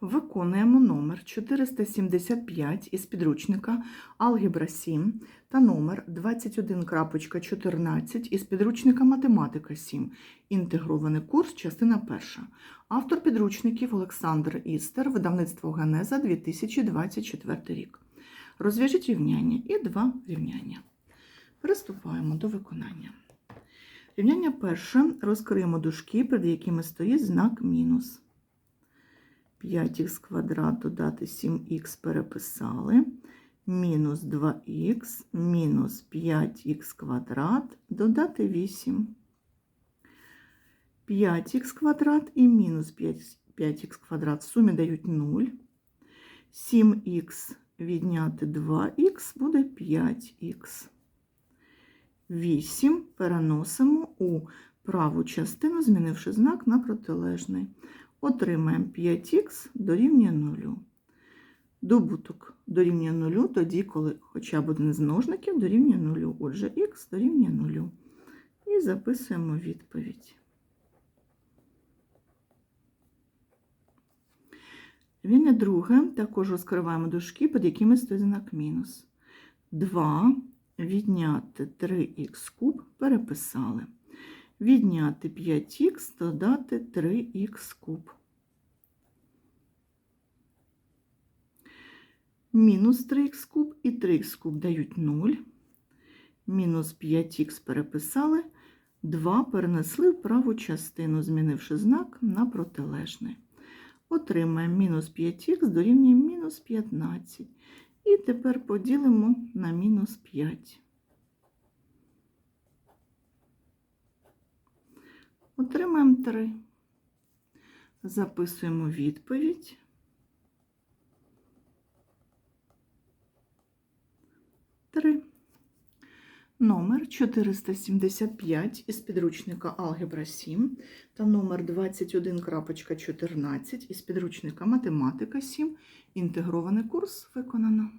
Виконуємо номер 475 із підручника Алгебра 7 та номер 21.14 із підручника Математика 7. Інтегрований курс, частина перша. Автор підручників Олександр Істер, видавництво Генеза 2024 рік. Розв'яжіть рівняння і два рівняння. Приступаємо до виконання. Рівняння перше розкриємо дужки, перед якими стоїть знак мінус. 5х квадрат додати 7х переписали. Мінус 2х, мінус 5х квадрат додати 8. 5х квадрат і мінус 5х квадрат в сумі дають 0. 7х відняти 2х буде 5х. 8 переносимо у праву частину, змінивши знак на протилежний. Отримаємо 5х дорівнює 0. Добуток дорівнює 0 тоді, коли хоча б один з множників дорівнює 0. Отже, х дорівнює 0. І записуємо відповідь. Рівняння друге, також розкриваємо дужки, під якими стоїть знак мінус. 2 відняти 3х куб переписали. Відняти 5х, додати 3х куб. Мінус 3х куб і 3х куб дають 0. Мінус 5х переписали. 2 перенесли в праву частину, змінивши знак на протилежний. Отримаємо мінус 5х дорівнює мінус 15. І тепер поділимо на мінус 5. Отримаємо 3. Записуємо відповідь. Три. Номер 475 із підручника Алгебра 7 та номер 21.14 із підручника Математика 7. Інтегрований курс виконано.